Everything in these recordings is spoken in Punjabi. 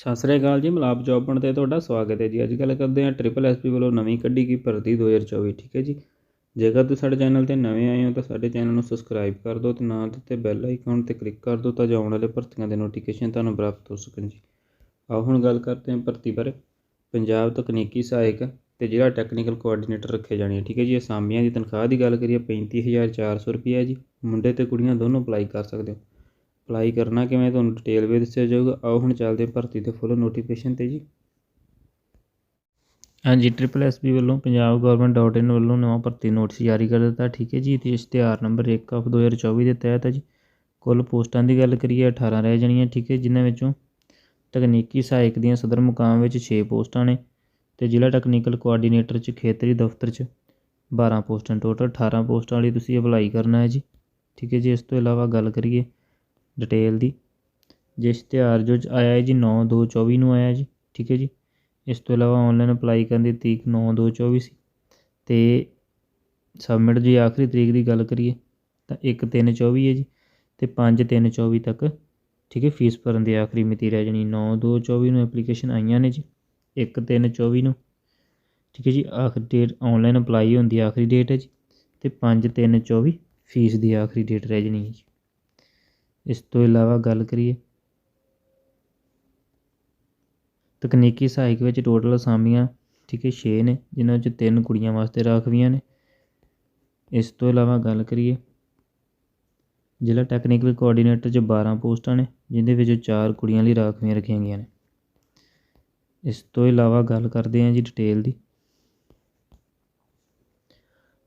ਸਤਿ ਸ੍ਰੀ ਅਕਾਲ ਜੀ, ਮਲਾਪ ਜੋਬਣ ਤੇ ਤੁਹਾਡਾ ਸਵਾਗਤ ਹੈ ਜੀ। ਅੱਜ ਗੱਲ ਕਰਦੇ ਹਾਂ ਟ੍ਰਿਪਲ ਐਸਪੀ ਵੱਲੋਂ ਨਵੀਂ ਕੱਢੀ ਗਈ ਭਰਤੀ 2024 ਠੀਕ ਹੈ ਜੀ? ਜੇਕਰ ਤੁਸੀਂ ਸਾਡੇ ਚੈਨਲ ਤੇ ਨਵੇਂ ਆਏ ਹੋ ਤਾਂ ਸਾਡੇ ਚੈਨਲ ਨੂੰ ਸਬਸਕ੍ਰਾਈਬ ਕਰ ਦਿਓ ਤੇ ਨਾਲ ਦਿੱਤੇ ਬੈਲ ਆਈਕਨ ਤੇ ਕਲਿੱਕ ਕਰ ਦਿਓ ਤਾਂ ਜੋ ਆਉਣ ਵਾਲੇ ਭਰਤੀਆਂ ਦੇ ਨੋਟੀਫਿਕੇਸ਼ਨ ਤੁਹਾਨੂੰ ਪ੍ਰਾਪਤ ਹੋ ਸਕਣ ਜੀ। ਆਓ ਹੁਣ ਗੱਲ ਕਰਦੇ ਹਾਂ ਭਰਤੀ ਬਾਰੇ। ਪੰਜਾਬ ਤਕਨੀਕੀ ਸਹਾਇਕ ਤੇ ਜਿਹੜਾ ਟੈਕਨੀਕਲ ਕੋਆਰਡੀਨੇਟਰ ਰੱਖੇ ਜਾਣੇ ਆ, ਠੀਕ ਹੈ ਜੀ? ਅਸਾਮੀਆਂ ਦੀ ਤਨਖਾਹ ਦੀ ਗੱਲ ਕਰੀਏ 35400 ਰੁਪਏ ਜੀ। ਮੁੰਡੇ ਤੇ ਕੁੜੀਆਂ ਦੋਨੋਂ ਅਪਲਾਈ ਕਰ ਸਕਦੇ ਹੋ। ਅਪਲਾਈ ਕਰਨਾ, ਕਿਵੇਂ ਤੁਹਾਨੂੰ ਡਿਟੇਲ ਵਿੱਚ ਦੱਸਿਆ ਜਾਊਗਾ। ਆਓ ਹੁਣ ਚੱਲਦੇ ਹਾਂ ਭਰਤੀ ਦੇ ਫੁੱਲ ਨੋਟੀਫਿਕੇਸ਼ਨ ਤੇ ਜੀ। ਹਾਂਜੀ ਟ੍ਰਿਪਲ ਐਸ ਬੀ ਵੱਲੋਂ ਪੰਜਾਬ ਗਵਰਨਮੈਂਟ ਡਾਟ ਇਨ ਵੱਲੋਂ ਨਵਾਂ ਭਰਤੀ ਨੋਟਿਸ ਜਾਰੀ ਕਰ ਦਿੱਤਾ। ਠੀਕ ਹੈ ਜੀ, ਤੇ ਇਸ਼ਤਿਹਾਰ ਨੰਬਰ 1 ਆਫ 2024 ਦੇ ਤਹਿਤ ਹੈ ਜੀ। ਕੁੱਲ ਪੋਸਟਾਂ ਦੀ ਗੱਲ ਕਰੀਏ 18 ਰਹਿ ਜਾਣੀਆਂ, ਠੀਕ ਹੈ, ਜਿਨ੍ਹਾਂ ਵਿੱਚੋਂ ਤਕਨੀਕੀ ਸਹਾਇਕ ਦੀਆਂ ਸਦਰ ਮੁਕਾਮ ਵਿੱਚ 6 ਪੋਸਟਾਂ ਨੇ ਤੇ ਜ਼ਿਲ੍ਹਾ ਟੈਕਨੀਕਲ ਕੋਆਰਡੀਨੇਟਰ ਚ, ਖੇਤਰੀ ਦਫ਼ਤਰ ਚ 12 ਪੋਸਟਾਂ। ਟੋਟਲ 18 ਪੋਸਟਾਂ ਲਈ ਤੁਸੀਂ ਅਪਲਾਈ ਕਰਨਾ ਹੈ ਜੀ। ਠੀਕ ਹੈ ਜੀ, ਇਸ ਤੋਂ ਇਲਾਵਾ ਗੱਲ ਕਰੀਏ ਡਿਟੇਲ ਦੀ। ਜੇ ਇਸ਼ਤਿਹਾਰ ਜੋ ਆਇਆ ਹੈ ਜੀ 9 2 24 ਨੂੰ ਆਇਆ ਜੀ, ਠੀਕ ਹੈ ਜੀ। ਇਸ ਤੋਂ ਇਲਾਵਾ ਔਨਲਾਈਨ ਅਪਲਾਈ ਕਰਨ ਦੀ ਤਰੀਕ 9 2 24 ਸੀ। ਅਤੇ ਸਬਮਿਟ ਜੀ ਆਖਰੀ ਤਰੀਕ ਦੀ ਗੱਲ ਕਰੀਏ, ਤਾਂ 1 3 24 ਹੈ ਜੀ ਅਤੇ ਪੰਜ ਤਿੰਨ ਚੌਵੀ ਤੱਕ, ਠੀਕ ਹੈ ਫੀਸ ਭਰਨ ਦੀ ਆਖਰੀ ਮਿਤੀ ਰਹਿ ਜਾਣੀ। 9 2 24 ਨੂੰ ਐਪਲੀਕੇਸ਼ਨ ਆਈਆਂ ਨੇ ਜੀ 1 3 24 ਨੂੰ, ਠੀਕ ਹੈ ਜੀ। ਆਖਰੀ ਡੇਟ ਔਨਲਾਈਨ ਅਪਲਾਈ ਹੋਣ ਦੀ ਆਖਰੀ ਡੇਟ ਹੈ ਜੀ ਅਤੇ ਪੰਜ ਤਿੰਨ ਚੌਵੀ ਫੀਸ ਦੀ ਆਖਰੀ ਡੇਟ ਰਹਿ ਜਾਣੀ ਹੈ ਜੀ। ਇਸ ਤੋਂ ਇਲਾਵਾ ਗੱਲ ਕਰੀਏ ਤਕਨੀਕੀ ਸਹਾਇਕ ਵਿੱਚ ਟੋਟਲ ਅਸਾਮੀਆਂ, ਠੀਕ ਹੈ 6 ਨੇ, ਜਿਨ੍ਹਾਂ ਵਿੱਚ ਤਿੰਨ ਕੁੜੀਆਂ ਵਾਸਤੇ ਰਾਖਵੀਆਂ ਨੇ। ਇਸ ਤੋਂ ਇਲਾਵਾ ਗੱਲ ਕਰੀਏ ਜ਼ਿਲ੍ਹਾ ਟੈਕਨੀਕਲ ਕੋਆਰਡੀਨੇਟਰ 'ਚ 12 ਪੋਸਟਾਂ ਨੇ ਜਿਨ੍ਹਾਂ ਵਿੱਚੋਂ 4 ਕੁੜੀਆਂ ਲਈ ਰਾਖਵੀਆਂ ਰੱਖੀਆਂ ਗਈਆਂ ਨੇ। ਇਸ ਤੋਂ ਇਲਾਵਾ ਗੱਲ ਕਰਦੇ ਹਾਂ ਜੀ ਡਿਟੇਲ ਦੀ।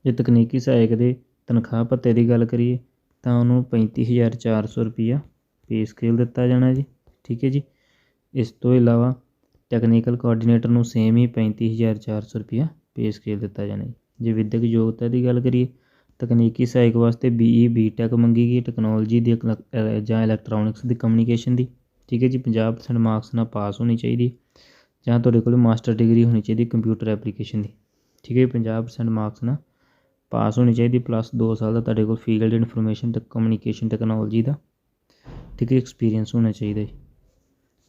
ਜੇ ਤਕਨੀਕੀ ਸਹਾਇਕ ਦੇ ਤਨਖਾਹ ਭੱਤੇ ਦੀ ਗੱਲ ਕਰੀਏ ਤਾਂ ਉਹਨੂੰ 35400 ਰੁਪਈਆ ਪੇ ਸਕੇਲ ਦਿੱਤਾ ਜਾਣਾ ਜੀ, ਠੀਕ ਹੈ ਜੀ। ਇਸ ਤੋਂ ਇਲਾਵਾ ਟੈਕਨੀਕਲ ਕੋਆਰਡੀਨੇਟਰ ਨੂੰ ਸੇਮ ਹੀ 35400 ਰੁਪਈਆ ਪੇ ਸਕੇਲ ਦਿੱਤਾ ਜਾਣਾ ਜੀ। ਜੇ ਵਿਦਿਅਕ ਯੋਗਤਾ ਦੀ ਗੱਲ ਕਰੀਏ, ਤਕਨੀਕੀ ਸਹਾਇਕ ਵਾਸਤੇ ਬੀਈ ਬੀਟੈਕ ਮੰਗੀ ਗਈ ਟੈਕਨੋਲੋਜੀ ਦੀ ਜਾਂ ਇਲੈਕਟ੍ਰੋਨਿਕਸ ਦੀ ਕਮਿਊਨੀਕੇਸ਼ਨ ਦੀ, ਠੀਕ ਹੈ ਜੀ। 50% ਮਾਰਕਸ ਨਾਲ ਪਾਸ ਹੋਣੀ ਚਾਹੀਦੀ, ਜਾਂ ਤੁਹਾਡੇ ਕੋਲ ਮਾਸਟਰ ਡਿਗਰੀ ਹੋਣੀ ਚਾਹੀਦੀ ਕੰਪਿਊਟਰ ਐਪਲੀਕੇਸ਼ਨ ਦੀ, ਠੀਕ ਹੈ ਜੀ। 50% ਮਾਰਕਸ ਨਾਲ ਪਾਸ ਹੋਣੀ ਚਾਹੀਦੀ ਪਲੱਸ 2 ਸਾਲ ਦਾ ਤੁਹਾਡੇ ਕੋਲ ਫੀਲਡ ਇਨਫੋਰਮੇਸ਼ਨ ਤੇ ਕਮਿਊਨੀਕੇਸ਼ਨ ਟੈਕਨੋਲੋਜੀ ਦਾ ਠੀਕ ਹੈ ਐਕਸਪੀਰੀਅੰਸ ਹੋਣਾ ਚਾਹੀਦਾ ਜੀ।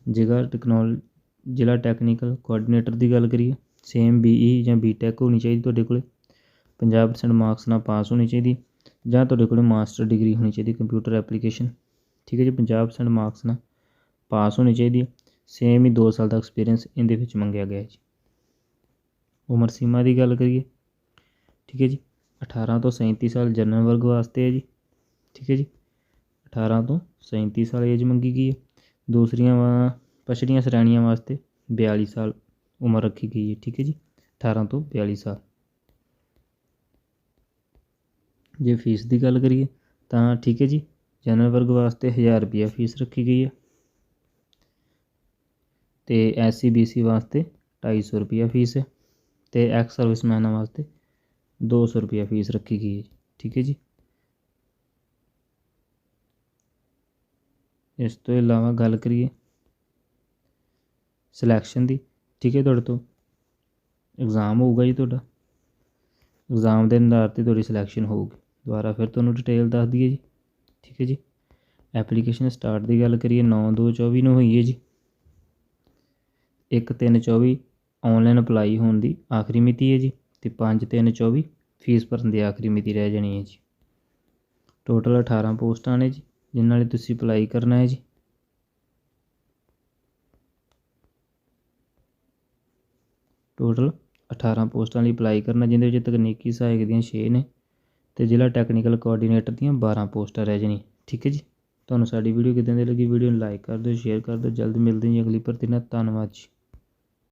ਜੇਕਰ ਟੈਕਨੋਲ ਜ਼ਿਲ੍ਹਾ ਟੈਕਨੀਕਲ ਕੋਆਰਡੀਨੇਟਰ ਦੀ ਗੱਲ ਕਰੀਏ ਸੇਮ ਬੀਈ ਜਾਂ ਬੀਟੈਕ ਹੋਣੀ ਚਾਹੀਦੀ ਤੁਹਾਡੇ ਕੋਲ 50% ਮਾਰਕਸ ਨਾਲ ਪਾਸ ਹੋਣੀ ਚਾਹੀਦੀ, ਜਾਂ ਤੁਹਾਡੇ ਕੋਲ ਮਾਸਟਰ ਡਿਗਰੀ ਹੋਣੀ ਚਾਹੀਦੀ ਕੰਪਿਊਟਰ ਐਪਲੀਕੇਸ਼ਨ ਠੀਕ ਹੈ ਜੀ 50% ਮਾਰਕਸ ਨਾਲ ਪਾਸ ਹੋਣੀ ਚਾਹੀਦੀ ਹੈ। ਸੇਮ ਹੀ 2 ਸਾਲ ਦਾ ਐਕਸਪੀਰੀਅੰਸ ਇਹਦੇ ਵਿੱਚ ਮੰਗਿਆ ਗਿਆ ਜੀ। ਉਮਰ ਸੀਮਾ ਦੀ ਗੱਲ ਕਰੀਏ, ਠੀਕ ਹੈ ਜੀ। 18 ਤੋਂ 37 ਸਾਲ ਜਨਰਲ ਵਰਗ ਵਾਸਤੇ ਹੈ ਜੀ, ਠੀਕ ਹੈ ਜੀ। 18 ਤੋਂ 37 ਸਾਲ ਏਜ ਮੰਗੀ ਗਈ ਹੈ। ਦੂਸਰੀਆਂ ਵਾ, ਪਛੜੀਆਂ ਸ਼੍ਰੇਣੀਆਂ ਵਾਸਤੇ 42 ਸਾਲ ਉਮਰ ਰੱਖੀ ਗਈ ਹੈ, ਠੀਕ ਹੈ ਜੀ। 18 ਤੋਂ 42 ਸਾਲ। ਜੇ ਫੀਸ ਦੀ ਗੱਲ ਕਰੀਏ ਤਾਂ ਠੀਕ ਹੈ ਜੀ ਜਨਰਲ ਵਰਗ ਵਾਸਤੇ 1000 ਰੁਪਿਆ ਫੀਸ ਰੱਖੀ ਗਈ ਹੈ। ਤੇ ਐਸਸੀ ਬੀਸੀ ਵਾਸਤੇ 250 ਰੁਪਿਆ ਫੀਸ ਹੈ। ਤੇ ਐਕਸ ਸਰਵਿਸਮੈਨਾਂ ਵਾਸਤੇ 200 ਰੁਪਿਆ ਫੀਸ ਰੱਖੀ ਗਈ ਹੈ ਠੀਕ ਹੈ ਜੀ। ਇਸ ਤੋਂ ਇਲਾਵਾ ਗੱਲ ਕਰੀਏ ਸਿਲੈਕਸ਼ਨ ਦੀ, ਠੀਕ ਹੈ ਤੁਹਾਡੇ ਤੋਂ। ਐਗਜ਼ਾਮ ਹੋਊਗਾ ਜੀ ਤੁਹਾਡਾ। ਐਗਜ਼ਾਮ ਦੇ ਆਧਾਰ 'ਤੇ ਤੁਹਾਡੀ ਸਿਲੈਕਸ਼ਨ ਹੋਊਗੀ। ਦੁਬਾਰਾ ਫਿਰ ਤੁਹਾਨੂੰ ਡਿਟੇਲ ਦੱਸ ਦਈਏ ਜੀ, ਠੀਕ ਹੈ ਜੀ। ਐਪਲੀਕੇਸ਼ਨ ਸਟਾਰਟ ਦੀ ਗੱਲ ਕਰੀਏ 9 2 24 ਨੂੰ ਹੋਈ ਹੈ ਜੀ। 1 3 24 ਆਨਲਾਈਨ ਅਪਲਾਈ ਹੋਣ ਦੀ ਆਖਰੀ ਮਿਤੀ ਹੈ ਜੀ। ਤੇ 5 3 24 ਫੀਸ ਭਰਨ ਦੀ ਆਖਰੀ ਮਿਤੀ ਰਹਿ ਜਾਣੀ ਹੈ ਜੀ। ਟੋਟਲ 18 ਪੋਸਟਾਂ ਨੇ ਜੀ, ਜਿਨ੍ਹਾਂ ਲਈ ਤੁਸੀਂ ਅਪਲਾਈ ਕਰਨਾ ਹੈ ਜੀ। ਟੋਟਲ 18 ਪੋਸਟਾਂ ਲਈ ਅਪਲਾਈ ਕਰਨਾ, ਜਿੰਦੇ ਵਿੱਚ ਤਕਨੀਕੀ ਸਹਾਇਕ ਦੀਆਂ 6 ਨੇ ਤੇ ਜ਼ਿਲ੍ਹਾ ਟੈਕਨੀਕਲ ਕੋਆਰਡੀਨੇਟਰ ਦੀਆਂ 12 ਪੋਸਟਾਂ ਰਹਿ ਜਾਣੀ ਠੀਕ ਹੈ ਜੀ? ਤੁਹਾਨੂੰ ਸਾਡੀ ਵੀਡੀਓ ਕਿਦਾਂ ਦੀ ਲੱਗੀ ਵੀਡੀਓ ਨੂੰ ਲਾਈਕ ਕਰ ਦਿਓ ਸ਼ੇਅਰ ਕਰ ਦਿਓ। ਜਲਦ ਮਿਲਦੇ ਹਾਂ ਜੀ ਅਗਲੀ ਭਰਤੀ ਨਾਲ। ਧੰਨਵਾਦ ਜੀ।